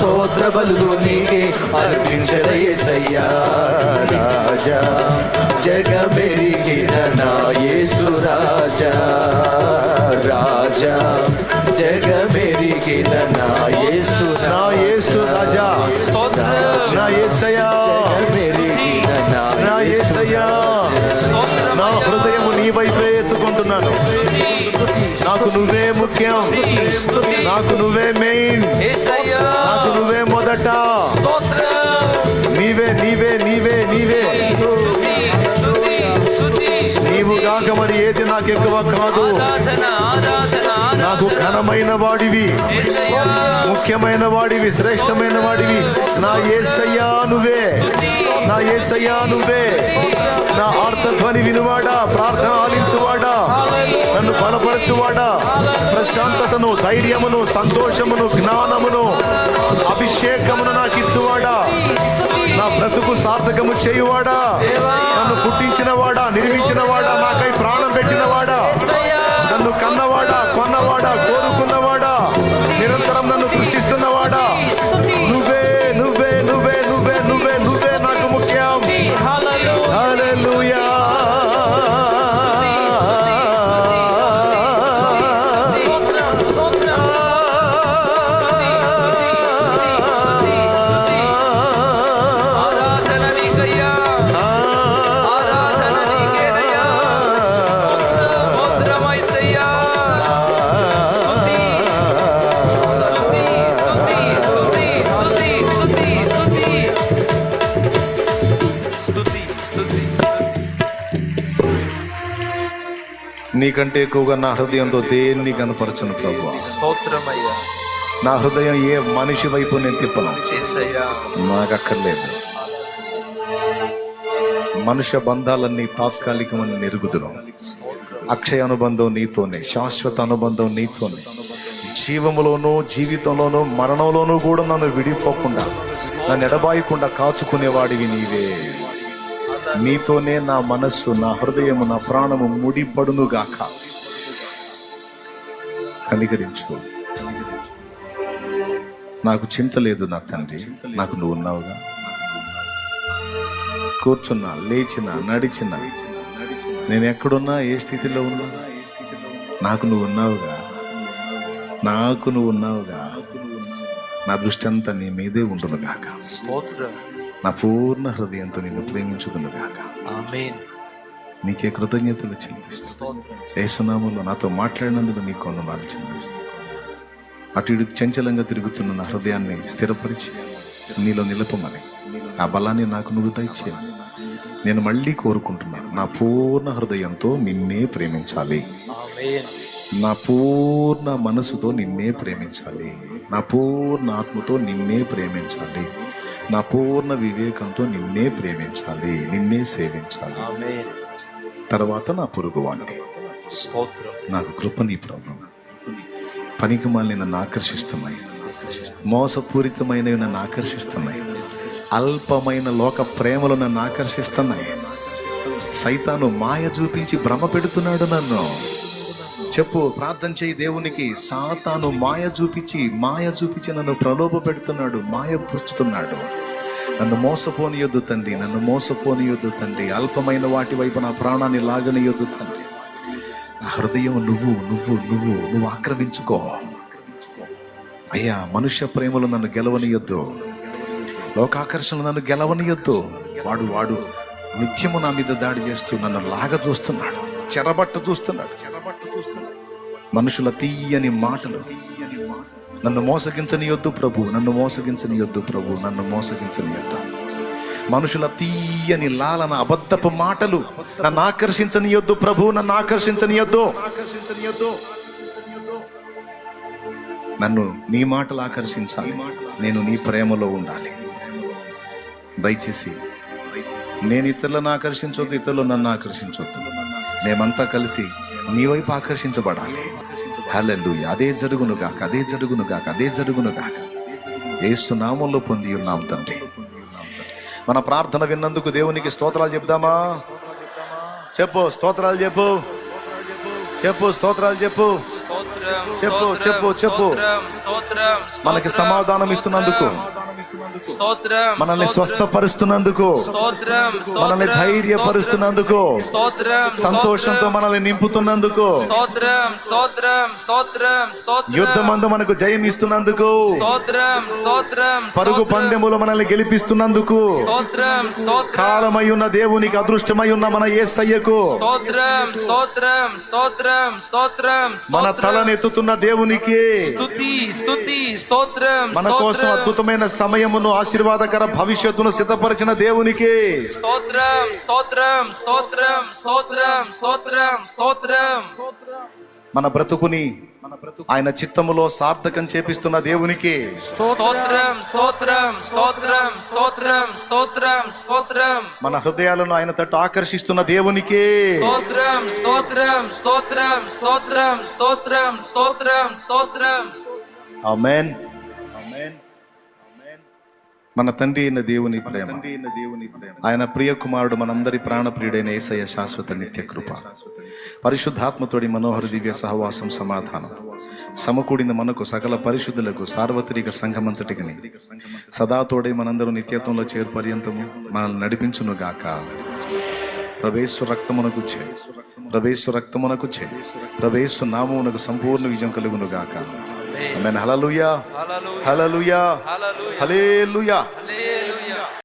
స్తోత్ర బలు నీకే అర్పించదయ్యా రాజా జగమెరిగిన నాయసు రాజా. రాజా జగమెరిగిన నాయసు నాయసు రాజా. స్తోత్ర నాయసయా జగమెరిగిన నాయసయా నా హృదయము నీ వైపు ఎత్తుకుంటున్నాను. నాకు నువ్వే ముఖ్యం. నాకు నువ్వే మెయిన్ నాకు నువ్వే మొదట. నీవే నీవే నీవే నీవే. నీవు కాక మరి ఏది నాకు ఎక్కువ కాదు. నాకు ఘనమైన వాడివి. ముఖ్యమైన వాడివి శ్రేష్టమైన వాడివి. నా ఏసయ్యా నువ్వే. నా ఏసయ్యా నువ్వే. నా ఆర్తధ్వని వినువాడా ప్రార్థన ఆలించువాడా నన్ను బలపరచువాడా? ప్రశాంతతను ధైర్యమును సంతోషమును జ్ఞానమును అభిషేకమును నాకు ఇచ్చువాడా? నా బ్రతుకు సార్థకము చేయువాడా? నన్ను పుట్టించిన వాడా నిర్మించిన వాడా నాకై ప్రాణం పెట్టినవాడా? నన్ను కన్నవాడా? కొన్నవాడా? నీకంటే ఎక్కువగా నా హృదయంతో దేన్ని కనపరచను ప్రభు? స్తోత్రమయ్యా. నా హృదయం ఏ మనిషి వైపు నేను తిప్పను? నాకు అక్కర్లేదు మనుష్య బంధాలన్నీ తాత్కాలికమని నెరుగుదును. అక్షయ అనుబంధం నీతోనే శాశ్వత అనుబంధం నీతోనే. జీవములోనూ జీవితంలోనూ మరణంలోనూ కూడా నన్ను విడిపోకుండా నన్ను ఎడబాయకుండా కాచుకునేవాడివి నీవే. నీతోనే నా మనస్సు నా హృదయము నా ప్రాణము ముడిపడునుగాక. కనికరించు. నాకు చింత లేదు నా తండ్రి. నాకు నువ్వు ఉన్నావుగా. కూర్చున్నా లేచినా నడిచినా. నేను ఎక్కడున్నా ఏ స్థితిలో ఉన్నా. నాకు నువ్వు ఉన్నావుగా. నాకు నువ్వు ఉన్నావుగా. నా దృష్టి అంతా నీ మీదే ఉండునుగాక. స్తోత్ర. నా పూర్ణ హృదయంతో నిన్ను ప్రేమించుదునుగాక. ఆమేన్. నీకే కృతజ్ఞతలు చెల్లిస్తూ స్తోత్రం. ఏసునామంలో నాతో మాట్లాడినందుకు నీకు వందనాలు చెల్లిస్తూ అటు ఇటు చంచలంగా తిరుగుతున్న నా హృదయాన్ని స్థిరపరిచి నీలో నిలపమని ఆ బలాన్ని నాకు నువ్వు దయచేయమని నేను మళ్ళీ కోరుకుంటున్నా నా పూర్ణ హృదయంతో నిన్నే ప్రేమించాలి. నా పూర్ణ మనసుతో నిన్నే ప్రేమించాలి. నా పూర్ణ ఆత్మతో నిన్నే ప్రేమించాలి. నా పూర్ణ వివేకంతో నిన్నే ప్రేమించాలి నిన్నే సేవించాలి. తర్వాత నా పొరుగువాణ్ణి నాకు కృప నీ ప్రభు పనికి మాలిన నన్ను ఆకర్షిస్తున్నాయి మోసపూరితమైనవి నన్ను ఆకర్షిస్తున్నాయి అల్పమైన లోక ప్రేమలు నన్ను ఆకర్షిస్తున్నాయి సైతాను మాయ చూపించి భ్రమ పెడుతున్నాడు నన్ను. చెప్పు ప్రార్థన చేయి దేవునికి. సాతాను మాయ చూపించి మాయ చూపించి నన్ను ప్రలోభ పెడుతున్నాడు మాయ పుచ్చుతున్నాడు. నన్ను మోసపోనియొద్దు తండ్రి నన్ను మోసపోనియొద్దు తండ్రి. అల్పమైన వాటి వైపు నా ప్రాణాన్ని లాగనియొద్దు తండ్రి. నా హృదయం నువ్వు నువ్వు నువ్వు నువ్వు ఆక్రమించుకో. అయ్యా మనుష్య ప్రేమలు నన్ను గెలవనియొద్దు. లోకాకర్షణలు నన్ను గెలవనియొద్దు. వాడు వాడు నిత్యము నా మీద దాడి చేస్తూ నన్ను లాగ చూస్తున్నాడు చెరబట్ట చూస్తున్నాడు చెరబట్ట చూస్తున్నాడు. మనుషుల తీయని మాటలు నన్ను మోసగించనియొద్దు ప్రభు నన్ను మోసగించనియొద్దు ప్రభు నన్ను మోసగించనియొద్దు. మనుషుల తీయని లాలన అబద్ధపు మాటలు నన్ను ఆకర్షించనియొద్దు ప్రభు నన్ను ఆకర్షించనియొద్దు. నన్ను నీ మాటలు ఆకర్షించాలి నేను నీ ప్రేమలో ఉండాలి. దయచేసి నేను ఇతరులను ఆకర్షించొద్దు ఇతరులు నన్ను ఆకర్షించొద్దు. మేమంతా కలిసి నీ వైపు ఆకర్షించబడాలి. హల్లెల్లు అదే జరుగును గాక అదే జరుగును గాక అదే జరుగును గాక. ఏసు నామంలో పొంది ఉన్నాం తండ్రి. మన ప్రార్థన విన్నందుకు దేవునికి స్తోత్రాలు చెప్దామా? చెప్పు స్తోత్రాలు చెప్పు. చెప్పు స్తోత్రాలు చెప్పు. చెప్పు చెప్పు చెప్పు. మనకి సమాధానం ఇస్తున్నందుకు. మనల్ని స్వస్థపరుస్తున్నందుకు. మనల్ని ధైర్యపరుస్తున్నందుకు. సంతోషంతో మనల్ని నింపుతున్నందుకు. యుద్ధమందు మనకు జయం ఇస్తున్నందుకు. పరుగు పందెములు మనల్ని గెలిపిస్తున్నందుకు. కాలమై ఉన్న దేవునికి అదృష్టమై ఉన్న మన ఏ సయ్యకు మన తలని తలనెత్తుతున్న దేవునికి స్తుతి స్తుతి స్తోత్రం మన కోసం. అద్భుతమైన సమయమును ఆశీర్వాదకర భవిష్యత్తును సిద్ధపరిచిన దేవునికి స్తోత్రం స్తోత్రం స్తోత్రం స్తోత్రం స్తోత్రం స్తోత్రం మన బ్రతుకుని ఆయన చిత్తములో సార్థకం చేపిస్తున్న దేవునికి. స్తోత్రం స్తోత్రం స్తోత్రం స్తోత్రం స్తోత్రం స్తోత్రం. మన హృదయాలను ఆయన తట్టు ఆకర్షిస్తున్న దేవునికి. స్తోత్రం స్తోత్రం స్తోత్రం స్తోత్రం స్తోత్రం స్తోత్రం స్తోత్రం. ఆమేన్. మన తండ్రి అయిన దేవుని ప్రేమ. ఆయన ప్రియ కుమారుడు మనందరి ప్రాణప్రియుడైన ఏసయ్య శాశ్వత నిత్య కృప. పరిశుద్ధాత్మతోడి మనోహర దివ్య సహవాసం సమాధానం. సమకూడిన మనకు సకల పరిశుద్ధులకు సార్వత్రిక సంఘమంతటికి సదాతోడే మనందరూ నిత్యత్వంలో చేరు పర్యంతము మనల్ని నడిపించును గాక. ప్రవేశు రక్తమునకు చే ప్రవేశు రక్తమునకు చే ప్రవేశు నామమునకు సంపూర్ణ విజయం కలుగును హల్లెలూయా హల్లెలూయా హల్లెలూయా హల్లెలూయా హల్లెలూయా